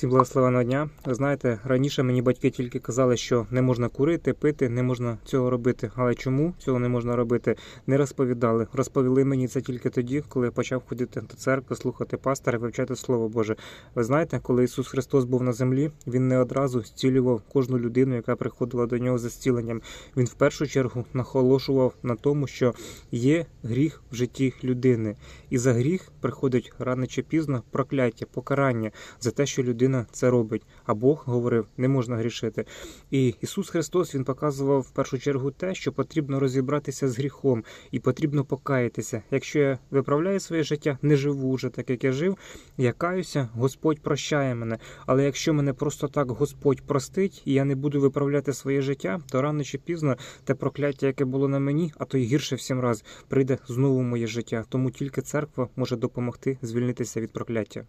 Всім благословеного дня. Ви знаєте, раніше мені батьки тільки казали, що не можна курити, пити, не можна цього робити. Але чому цього не можна робити? Не розповідали. Розповіли мені це тільки тоді, коли я почав ходити до церкви, слухати пастора, вивчати Слово Боже. Ви знаєте, коли Ісус Христос був на землі, Він не одразу зцілював кожну людину, яка приходила до нього за зціленням. Він в першу чергу наголошував на тому, що є гріх в житті людини, і за гріх приходить рано чи пізно прокляття, покарання за те, що людина це робить. А Бог говорив, не можна грішити. І Ісус Христос Він показував в першу чергу те, що потрібно розібратися з гріхом і потрібно покаятися. Якщо я виправляю своє життя, не живу вже так, як я жив, я каюся, Господь прощає мене. Але якщо мене просто так Господь простить, і я не буду виправляти своє життя, то рано чи пізно те прокляття, яке було на мені, а то й гірше в сім раз, прийде знову в моє життя. Тому тільки церква може допомогти звільнитися від прокляття.